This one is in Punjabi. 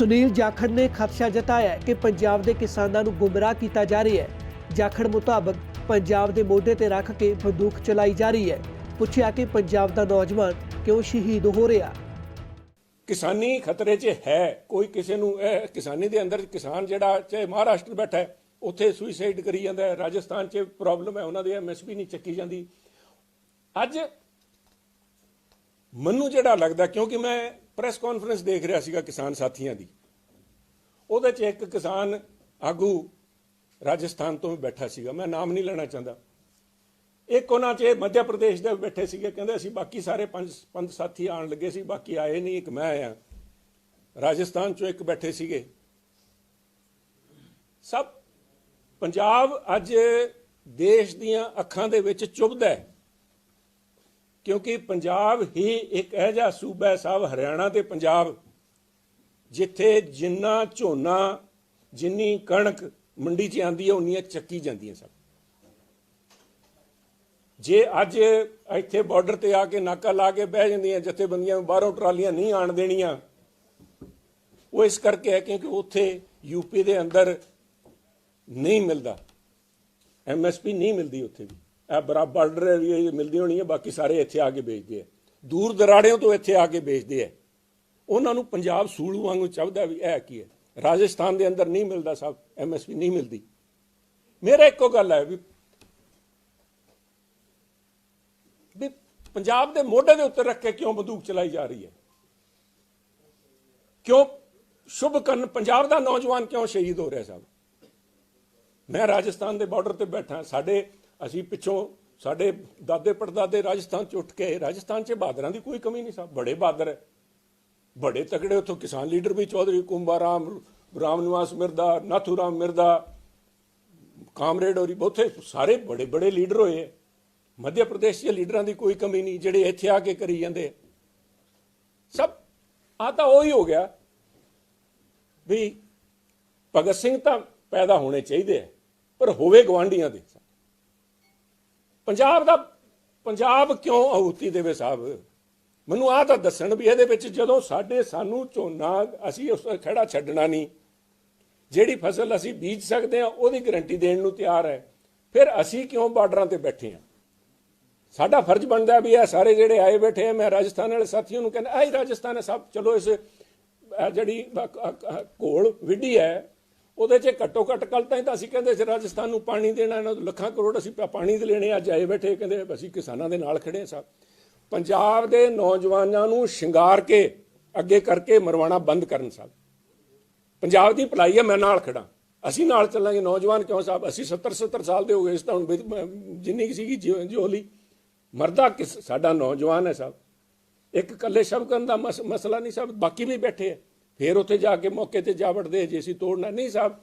ਸੁਨੀਲ ਜਾਖੜ ਨੇ ਖਦਸ਼ਾ ਜਤਾਇਆ ਕਿ ਪੰਜਾਬ ਦੇ ਕਿਸਾਨਾਂ ਨੂੰ ਗੁੰਮਰਾਹ ਕੀਤਾ ਜਾ ਰਿਹਾ ਹੈ। ਜਾਖੜ ਮੁਤਾਬਕ ਪੰਜਾਬ ਦੇ ਮੋਢੇ ਤੇ ਰੱਖ ਕੇ ਬੰਦੂਕ ਚਲਾਈ ਜਾ ਰਹੀ ਹੈ। ਪੁੱਛਿਆ ਕਿ ਪੰਜਾਬ ਦਾ ਨੌਜਵਾਨ ਕਿਉਂ ਸ਼ਹੀਦ ਹੋ ਰਿਹਾ? ਕਿਸਾਨੀ ਖਤਰੇ 'ਚ ਹੈ। ਕੋਈ ਕਿਸੇ ਨੂੰ, ਇਹ ਕਿਸਾਨੀ ਦੇ ਅੰਦਰ ਕਿਸਾਨ ਜਿਹੜਾ ਚਾਹੇ ਮਹਾਰਾਸ਼ਟਰ ਬੈਠਾ ਹੈ, ਉੱਥੇ ਸੁਸਾਈਡ ਕਰੀ ਜਾਂਦਾ ਹੈ। ਰਾਜਸਥਾਨ 'ਚ ਪ੍ਰੋਬਲਮ ਹੈ, ਉਹਨਾਂ ਦੀ ਐਮਐਸਪੀ ਨਹੀਂ ਚੱਕੀ ਜਾਂਦੀ। ਅੱਜ ਮੈਨੂੰ ਜਿਹੜਾ ਲੱਗਦਾ, ਕਿਉਂਕਿ ਮੈਂ ਪ੍ਰੈਸ ਕਾਨਫਰੰਸ ਦੇਖ ਰਿਹਾ ਸੀਗਾ ਕਿਸਾਨ ਸਾਥੀਆਂ ਦੀ। ਉਹਦੇ 'ਚ ਇੱਕ ਕਿਸਾਨ ਆਗੂ ਰਾਜਸਥਾਨ ਤੋਂ ਵੀ ਬੈਠਾ ਸੀਗਾ। ਮੈਂ ਨਾਮ ਨਹੀਂ ਲੈਣਾ ਚਾਹੁੰਦਾ। ਇੱਕ ਉਹਨਾਂ 'ਚ ਮੱਧ ਪ੍ਰਦੇਸ਼ ਦੇ ਬੈਠੇ ਸੀਗੇ। ਕਹਿੰਦੇ ਅਸੀਂ ਬਾਕੀ ਸਾਰੇ ਪੰਜ ਪੰਜ ਸਾਥੀ ਆਣ ਲੱਗੇ ਸੀ, ਬਾਕੀ ਆਏ ਨਹੀਂ, ਇੱਕ ਮੈਂ ਆਇਆ। ਰਾਜਸਥਾਨ 'ਚੋਂ ਇੱਕ ਬੈਠੇ ਸੀਗੇ। ਸਭ ਪੰਜਾਬ ਅੱਜ ਦੇਸ਼ ਦੀਆਂ ਅੱਖਾਂ ਦੇ ਵਿੱਚ ਚੁਭਦਾ ਹੈ। ਕਿਉਂਕਿ ਪੰਜਾਬ ਹੀ ਇੱਕ ਇਹੋ ਜਿਹਾ ਸੂਬਾ ਹੈ ਸਾਹਿਬ ਹਰਿਆਣਾ ਤੇ ਪੰਜਾਬ, ਜਿੱਥੇ ਜਿੰਨਾ ਝੋਨਾ, ਜਿੰਨੀ ਕਣਕ ਮੰਡੀ 'ਚ ਆਂਦੀ ਹੈ, ਉਨੀਆਂ ਚੱਕੀ ਜਾਂਦੀਆਂ ਸਭ ਜੇ ਅੱਜ ਇੱਥੇ ਬਾਰਡਰ ਤੇ ਆ ਕੇ ਨਾਕਾ ਲਾ ਕੇ ਬਹਿ ਜਾਂਦੀਆਂ ਜਥੇਬੰਦੀਆਂ ਨੂੰ, ਬਾਹਰੋਂ ਟਰਾਲੀਆਂ ਨਹੀਂ ਆਣ ਦੇਣੀਆਂ, ਉਹ ਇਸ ਕਰਕੇ ਹੈ ਕਿਉਂਕਿ ਉੱਥੇ ਯੂਪੀ ਦੇ ਅੰਦਰ ਨਹੀਂ ਮਿਲਦਾ ਐਮਐਸਪੀ ਨਹੀਂ ਮਿਲਦੀ ਉੱਥੇ ਵੀ। ਇਹ ਬਰਾਬਰ ਬਾਰਡਰ ਵੀ ਮਿਲਦੀ ਹੋਣੀ ਹੈ ਬਾਕੀ ਸਾਰੇ ਇੱਥੇ ਆ ਕੇ ਵੇਚਦੇ ਆ। ਦੂਰ ਦਰਾੜਿਆਂ ਤੋਂ ਇੱਥੇ ਆ ਕੇ ਵੇਚਦੇ ਆ। ਉਹਨਾਂ ਨੂੰ ਪੰਜਾਬ ਸੂਲੂ ਵਾਂਗੂ ਚਾਹਦਾ ਵੀ ਇਹ ਕੀ ਹੈ? ਰਾਜਸਥਾਨ ਦੇ ਅੰਦਰ ਨਹੀਂ ਮਿਲਦਾ ਸਭ, ਐਮਐਸਪੀ ਨਹੀਂ ਮਿਲਦੀ। ਮੇਰਾ ਇੱਕੋ ਗੱਲ ਹੈ ਵੀ ਵੀ ਪੰਜਾਬ ਦੇ ਮੋਢੇ ਦੇ ਉੱਤੇ ਰੱਖ ਕੇ ਕਿਉਂ ਬੰਦੂਕ ਚਲਾਈ ਜਾ ਰਹੀ ਹੈ? ਕਿਉਂ ਸ਼ੁਭ ਕਰਨ, ਪੰਜਾਬ ਦਾ ਨੌਜਵਾਨ ਕਿਉਂ ਸ਼ਹੀਦ ਹੋ ਰਿਹਾ ਸਾਹਿਬ ਮੈਂ ਰਾਜਸਥਾਨ ਦੇ ਬਾਰਡਰ ਤੇ ਬੈਠਾ, ਸਾਡੇ ਅਸੀਂ ਪਿੱਛੋਂ ਸਾਡੇ ਦਾਦੇ ਪੜਦਾਦੇ ਰਾਜਸਥਾਨ ਚ ਉੱਠ ਕੇ ਰਾਜਸਥਾਨ ਚ ਬਹਾਦਰਾਂ ਦੀ ਕੋਈ ਕਮੀ ਨਹੀਂ ਸਾਹਿਬ ਬੜੇ ਬਹਾਦਰ ਹੈ ਬੜੇ ਤਕੜੇ ਉੱਥੋਂ ਕਿਸਾਨ ਲੀਡਰ ਵੀ ਚੌਧਰੀ ਕੁੰਭਾ, ਰਾਮ ਰਾਮ ਨਿਵਾਸ ਮਿਰਦਾ ਨਾਥੂ ਰਾਮ ਮਿਰਦਾ, ਕਾਮਰੇਡ ਹੋਰੀ ਬਹੁਤੇ ਸਾਰੇ ਬੜੇ ਬੜੇ ਲੀਡਰ ਹੋਏ ਮੱਧ ਪ੍ਰਦੇਸ਼ ਦੇ ਲੀਡਰਾਂ ਦੀ ਕੋਈ ਕਮੀ ਨਹੀਂ, ਜਿਹੜੇ ਇੱਥੇ ਆ ਕੇ ਕਰੀ ਜਾਂਦੇ ਸਭ ਆ ਤਾਂ ਉਹ ਹੀ ਹੋ ਗਿਆ ਵੀ ਭਗਤ ਸਿੰਘ ਤਾਂ ਪੈਦਾ ਹੋਣੇ ਚਾਹੀਦੇ ਆ ਪਰ ਹੋਵੇ ਗਵਾਂਢੀਆਂ ਦੇ। ਪੰਜਾਬ ਦਾ, ਪੰਜਾਬ ਕਿਉਂ ਆਹੂਤੀ ਦੇਵੇ ਸਾਹਿਬ? ਮੈਨੂੰ ਆਹ ਤਾਂ ਦੱਸਣ ਵੀ ਇਹਦੇ ਵਿੱਚ ਜਦੋਂ ਸਾਡੇ ਸਾਨੂੰ ਝੋਨਾ, ਅਸੀਂ ਉਸ ਖੜਾ ਛੱਡਣਾ ਨਹੀਂ, ਜਿਹੜੀ ਫਸਲ ਅਸੀਂ ਬੀਜ ਸਕਦੇ ਹਾਂ, ਉਹਦੀ ਗਰੰਟੀ ਦੇਣ ਨੂੰ ਤਿਆਰ ਹੈ। ਫਿਰ ਅਸੀਂ ਕਿਉਂ ਬਾਰਡਰਾਂ ਤੇ ਬੈਠੇ ਹਾਂ? ਸਾਡਾ ਫਰਜ਼ ਬਣਦਾ ਵੀ ਇਹ ਸਾਰੇ ਜਿਹੜੇ ਆਏ ਬੈਠੇ ਆ, ਮੈਂ ਰਾਜਸਥਾਨ ਵਾਲੇ ਸਾਥੀਆਂ ਨੂੰ ਕਹਿੰਦਾ, ਆਹੀ ਰਾਜਸਥਾਨ ਹੈ ਸਭ ਚਲੋ ਇਸ ਜਿਹੜੀ ਘੋਲ ਵਿੱਢੀ ਹੈ ਉਹਦੇ 'ਚ ਘੱਟੋ ਘੱਟ ਕੱਲ ਤਾਂ ਹੀ ਤਾਂ ਅਸੀਂ ਕਹਿੰਦੇ ਸੀ, ਰਾਜਸਥਾਨ ਨੂੰ ਪਾਣੀ ਦੇਣਾ, ਇਹਨਾਂ ਨੂੰ ਲੱਖਾਂ ਕਰੋੜ ਅਸੀਂ ਪਾਣੀ ਦੇ ਲੈਣੇ ਅੱਜ ਆਏ ਬੈਠੇ, ਕਹਿੰਦੇ ਅਸੀਂ ਕਿਸਾਨਾਂ ਦੇ ਨਾਲ ਖੜੇ ਹਾਂ ਸਭ ਪੰਜਾਬ ਦੇ ਨੌਜਵਾਨਾਂ ਨੂੰ ਸ਼ਿੰਗਾਰ ਕੇ, ਅੱਗੇ ਕਰਕੇ ਮਰਵਾਣਾ ਬੰਦ ਕਰਨ ਸਾਹਿਬ ਪੰਜਾਬ ਦੀ ਭਲਾਈ ਹੈ ਮੈਂ ਨਾਲ ਖੜਾ ਅਸੀਂ ਨਾਲ ਚੱਲਾਂਗੇ, ਨੌਜਵਾਨ ਕਿਉਂ ਸਾਹਿਬ ਅਸੀਂ 70 70 ਸਾਲ ਦੇ ਹੋ ਗਏ ਇਸ ਤਾਂ ਹੁਣ ਜਿੰਨੀ ਕੁ ਸੀਗੀ ਜਿਉ- ਜਿਉਲੀ। ਮਰਦਾ ਕਿਸ, ਸਾਡਾ ਨੌਜਵਾਨ ਹੈ ਸਾਹਿਬ ਇੱਕ ਇਕੱਲੇ ਸ਼ਬ ਕਰਨ ਦਾ ਮਸ- ਮਸਲਾ ਨਹੀਂ ਸਾਹਿਬ ਬਾਕੀ ਵੀ ਬੈਠੇ ਹੈ ਫੇਰ ਉੱਥੇ ਜਾ ਕੇ ਮੌਕੇ ਤੇ ਜਾ ਵੜਦੇ ਜੇ ਅਸੀਂ ਤੋੜਨਾ। ਨਹੀਂ ਸਾਹਿਬ।